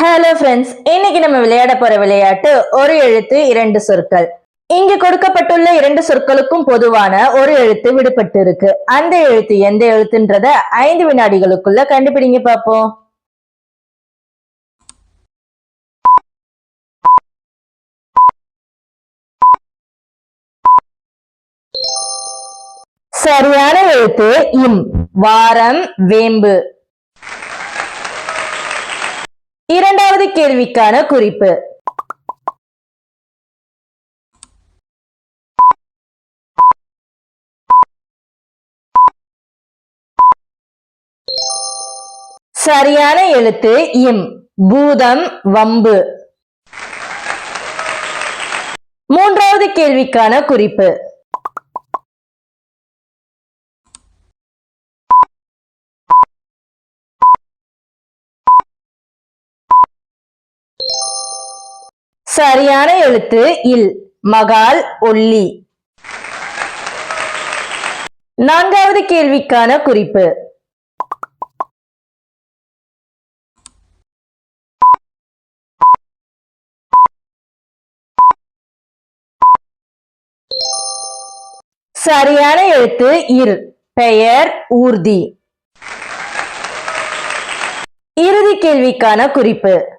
Hello friends இன்னைக்கு நம்ம விளையாட போற விளையாட்டு ஒரு எழுத்து இரண்டு சொற்கள். இங்கு கொடுக்கப்பட்டுள்ள இரண்டு சொற்களுக்கும் பொதுவான ஒரு எழுத்து விடுபட்டு இருக்கு அந்த எழுத்து எந்த எழுத்துன்றத ஐந்து வினாடிகளுக்குள்ள கண்டுபிடிங்க பாப்போம். சரியான எழுத்து இம் வாரம் வேம்பு. இரண்டாவது கேள்விக்கான குறிப்பு. சரியான எழுத்து இம் பூதம் வம்பு. மூன்றாவது கேள்விக்கான குறிப்பு. சரியான எழுத்து இல் மகால் ஒல்லி. நான்காவது கேள்விக்கான குறிப்பு. சரியான எழுத்து இர் பெயர் ஊர்தி. இறுதி கேள்விக்கான குறிப்பு.